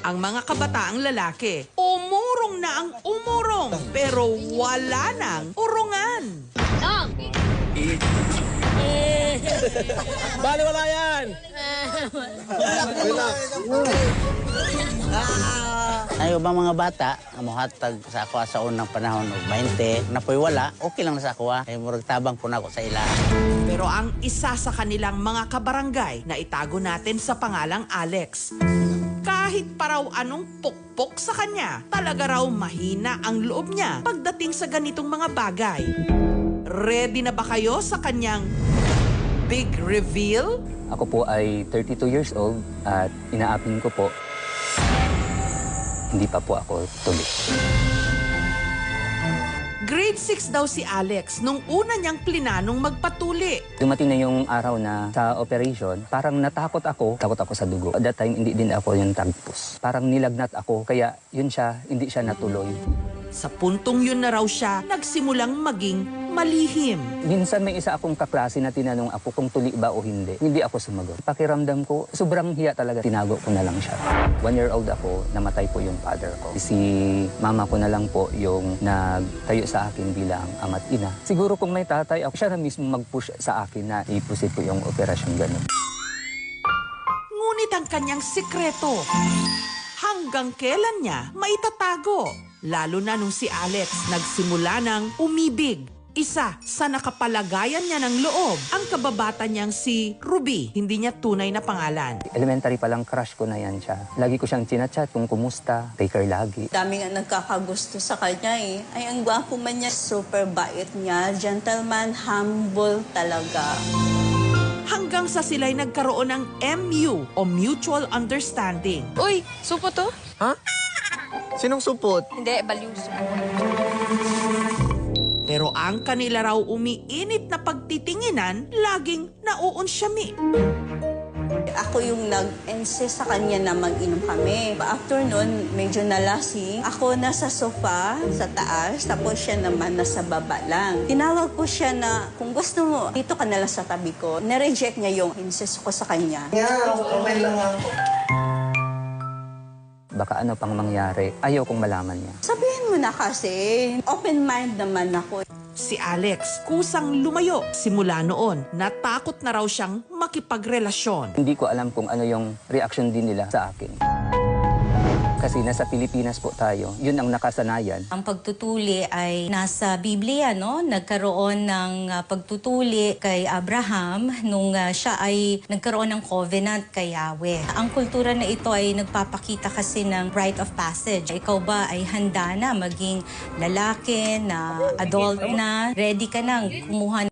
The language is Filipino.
Ang mga kabataang lalaki, umurong na ang umurong, pero wala nang urungan. Bali wala yan! Ay, ba mga bata, ang muhatag sa ako sa unang panahon og 20, napoy wala, okay lang na sa ako ah. Ay murag tabang po na ako sa ila. Pero ang isa sa kanilang mga kabarangay na itago natin sa pangalang Alex, kahit pa raw anong pukpok sa kanya, talaga raw mahina ang loob niya pagdating sa ganitong mga bagay. Ready na ba kayo sa kanyang big reveal? Ako po ay 32 years old at inaapin ko po, hindi pa po ako tuloy. Grade 6 daw si Alex nung una niyang plinanong magpatuli. Dumating na yung araw na sa operation, parang natakot ako, takot ako sa dugo. At that time, hindi din ako yung tagpos. Parang nilagnat ako, kaya yun siya, hindi siya natuloy. Sa puntong yun na raw siya nagsimulang maging malihim. Minsan may isa akong kaklase na tinanong ako kung tuli ba o hindi. Hindi ako sumagot. Pakiramdam ko, sobrang hiya talaga. Tinago ko na lang siya. One year old ako, namatay po yung father ko. Si mama ko na lang po yung nagtayo sa akin bilang ama't ina. Siguro kung may tatay, ako siya na mismo mag-push sa akin na ipusit ko yung operasyon ganun. Ngunit ang kanyang sikreto, hanggang kailan niya maitatago? Lalo na nung si Alex nagsimula ng umibig. Isa sa nakapalagayan niya ng loob, ang kababata niyang si Ruby. Hindi niya tunay na pangalan. Elementary pa lang crush ko na yan siya. Lagi ko siyang chinachat kung kumusta, take her lagi. Dami nga nagkakagusto sa kanya eh. Ay, ang gwapo man niya, super bait niya, gentleman, humble talaga. Hanggang sa sila'y nagkaroon ng MU o Mutual Understanding. Uy, supo to? Ha? Sinong supot? Hindi, baliw. Pero ang kanila raw umiinit na pagtitinginan, laging nauunsyami. Ako yung nag-insist sa kanya na mag-inom kami. After nun, medyo nalasing. Ako nasa sofa, sa taas, tapos siya naman nasa baba lang. Tinawag ko siya na, kung gusto mo, dito ka na lang sa tabi ko. Na-reject niya yung insist ko sa kanya. Baka ano pang mangyari, ayaw kong malaman niya. Mo na kasi, open mind naman ako. Si Alex kusang lumayo simula noon. Natakot na raw siyang makipagrelasyon. Hindi ko alam kung ano yung reaction din nila sa akin. Kasi nasa Pilipinas po tayo, yun ang nakasanayan. Ang pagtutuli ay nasa Biblia, no? Nagkaroon ng ah, pagtutuli kay Abraham nung ah, siya ay nagkaroon ng covenant kay Yahweh. Ang kultura na ito ay nagpapakita kasi ng rite of passage. Ikaw ba ay handa na maging lalaki na adult na, ready ka nang kumuha